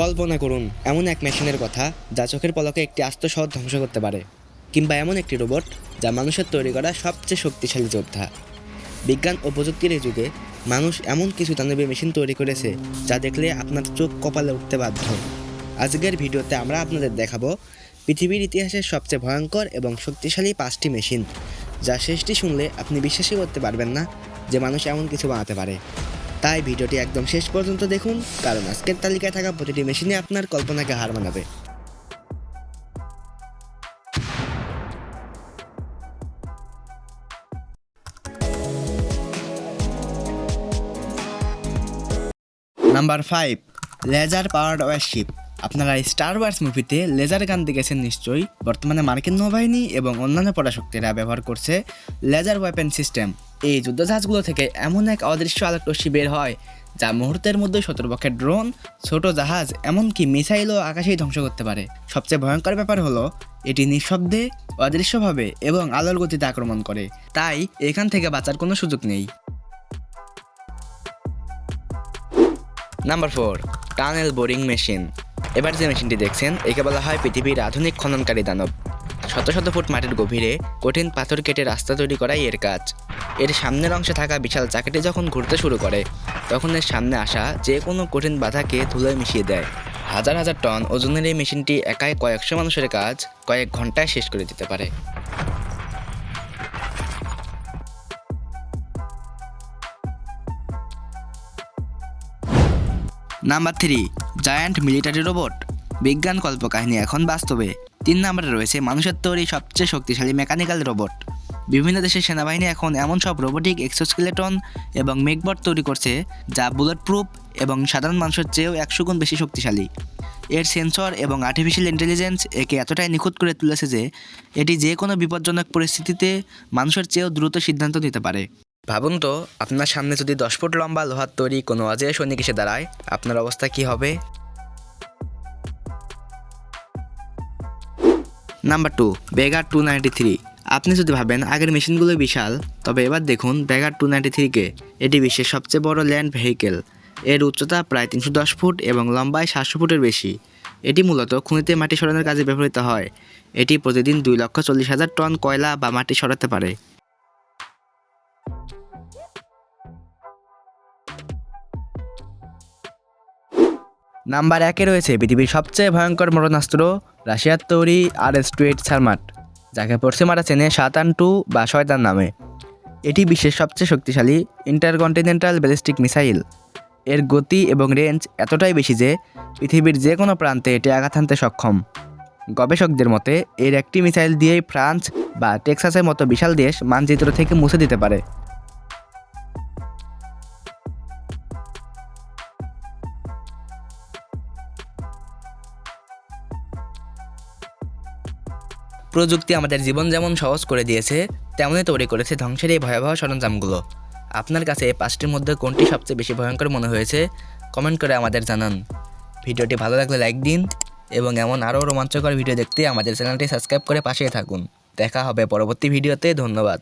কল্পনা করুন, এমন এক মেশিনের কথা যা চোখের পলকে একটি আস্ত শহর ধ্বংস করতে পারে, কিংবা এমন একটি রোবট যা মানুষের তৈরি করা সবচেয়ে শক্তিশালী যোদ্ধা। বিজ্ঞান ও প্রযুক্তির এই যুগে মানুষ এমন কিছু দানবী মেশিন তৈরি করেছে যা দেখলে আপনার চোখ কপালে উঠতে বাধ্য। আজকের ভিডিওতে আমরা আপনাদের দেখাবো পৃথিবীর ইতিহাসের সবচেয়ে ভয়ঙ্কর এবং শক্তিশালী পাঁচটি মেশিন, যা শেষটি শুনলে আপনি বিশ্বাসই করতে পারবেন না যে মানুষ এমন কিছু বানাতে পারে। তাই ভিডিওটি একদম শেষ পর্যন্ত দেখুন, কারণ আজকের তালিকায় থাকা প্রতিটি মেশিনে আপনার কল্পনাকে হার মানাবে। Number five laser powered warship আপনারা স্টার ওয়ার্স মুভিতে লেজার গান দেখেছেন নিশ্চয়ই। বর্তমানে মার্কিন নৌবাহিনী এবং অন্যান্য পরাশক্তিরা ব্যবহার করছে লেজার ওয়েপেন সিস্টেম এই যুদ্ধজাহাজগুলো থেকে এমন এক অদৃশ্য আলোকরশ্মি বের হয়, যা মুহূর্তের মধ্যে শত্রুপক্ষের ড্রোন, ছোট জাহাজ, এমনকি মিসাইলও আকাশেই ধ্বংস করতে পারে। সবচেয়ে ভয়ঙ্কর ব্যাপার হলো, এটি নিঃশব্দে, অদৃশ্যভাবে এবং আলোর গতিতে আক্রমণ করে। তাই এখান থেকে বাঁচার কোনো সুযোগ নেই। Number four tunnel boring machine এবার যে মেশিনটি দেখছেন, একে বলা হয় পৃথিবীর আধুনিক খননকারী দানব। শত শত ফুট মাটির গভীরে কঠিন পাথর কেটে রাস্তা তৈরি করাই এর কাজ। এর সামনের অংশে থাকা বিশাল চাকাটি যখন ঘুরতে শুরু করে, তখন এর সামনে আসা যে কোনো কঠিন বাধাকে ধুলোয় মিশিয়ে দেয়। হাজার হাজার টন ওজনের এই মেশিনটি একাই কয়েকশো মানুষের কাজ কয়েক ঘন্টায় শেষ করে দিতে পারে। Number three giant military robot বিজ্ঞান কল্পকাহিনী এখন বাস্তবে। তিন নম্বরে রয়েছে মানুষের তৈরি সবচেয়ে শক্তিশালী মেকানিক্যাল রোবট বিভিন্ন দেশের সেনাবাহিনী এখন এমন সব রোবোটিক এক্সোস্কেলেটন এবং মেকবট তৈরি করছে যা বুলেট প্রুফ এবং সাধারণ মানুষের চেয়েও একশো গুণ বেশি শক্তিশালী। এর সেন্সর এবং আর্টিফিশিয়াল ইন্টেলিজেন্স একে এতটাই নিখুঁত করে তুলেছে যে, এটি যে কোনো বিপজ্জনক পরিস্থিতিতে মানুষের চেয়েও দ্রুত সিদ্ধান্ত নিতে পারে। ভাবুন তো, আপনার সামনে যদি দশ ফুট লম্বা লোহার তৈরি কোনো অজেয় সৈনিক এসে দাঁড়ায়, আপনার অবস্থা কি হবে? Number two Bagger two ninety three আপনি যদি ভাবেন আগের মেশিনগুলো বিশাল, তবে এবার দেখুন বেগার টু নাইনটি থ্রিকে এটি বিশ্বের সবচেয়ে বড় ল্যান্ড ভেহিকেল। এর উচ্চতা প্রায় তিনশো দশ ফুট এবং লম্বায় সাতশো ফুটের বেশি। এটি মূলত খুনিতে মাটি সরানোর কাজে ব্যবহৃত হয়। এটি প্রতিদিন দুই লক্ষ চল্লিশ হাজার টন কয়লা বা মাটি সরাতে পারে। নাম্বার একে রয়েছে পৃথিবীর সবচেয়ে ভয়ঙ্কর মরণাস্ত্র, রাশিয়ার তৈরি R S two eight Sarmat, যাকে পশ্চিমারা চেনে সাতান টু বা শয়তান নামে। এটি বিশ্বের সবচেয়ে শক্তিশালী ইন্টারকন্টিনেন্টাল ব্যালিস্টিক মিসাইল। এর গতি এবং রেঞ্জ এতটাই বেশি যে পৃথিবীর যে কোনো প্রান্তে এটি আঘাত হানতে সক্ষম। গবেষকদের মতে, এর একটি মিসাইল দিয়েই ফ্রান্স বা টেক্সাসের মতো বিশাল দেশ মানচিত্র থেকে মুছে দিতে পারে। প্রযুক্তি আমাদের জীবন যেমন সহজ করে দিয়েছে তেমনই তৈরি করেছে ধ্বংসের এই ভয়াবহ সরঞ্জামগুলো। আপনার কাছে এই পাঁচটির মধ্যে কোনটি সবচেয়ে বেশি ভয়ঙ্কর মনে হয়েছে কমেন্ট করে আমাদের জানান। ভিডিওটি ভালো লাগলে লাইক দিন, এবং এমন আরও রোমাঞ্চকর ভিডিও দেখতে আমাদের চ্যানেলটি সাবস্ক্রাইব করে পাশে থাকুন। দেখা হবে পরবর্তী ভিডিওতে, ধন্যবাদ।